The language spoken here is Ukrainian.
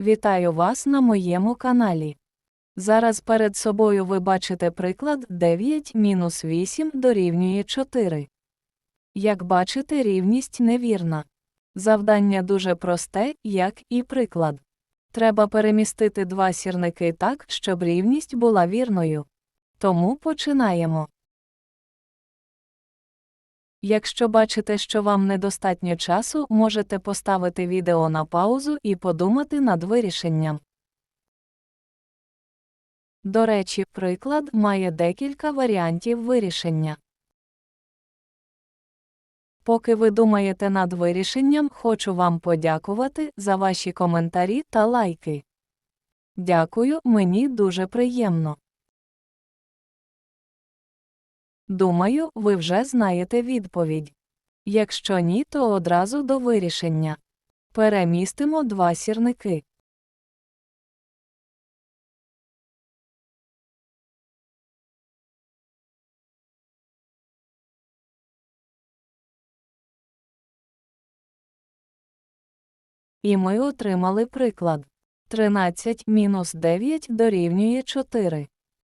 Вітаю вас на моєму каналі. Зараз перед собою ви бачите приклад 9 мінус 8 дорівнює 4. Як бачите, рівність невірна. Завдання дуже просте, як і приклад. Треба перемістити два сірники так, щоб рівність була вірною. Тому починаємо. Якщо бачите, що вам недостатньо часу, можете поставити відео на паузу і подумати над вирішенням. До речі, приклад має декілька варіантів вирішення. Поки ви думаєте над вирішенням, хочу вам подякувати за ваші коментарі та лайки. Дякую, мені дуже приємно. Думаю, ви вже знаєте відповідь. Якщо ні, то одразу до вирішення. Перемістимо два сірники. І ми отримали приклад. 13 мінус 9 дорівнює 4.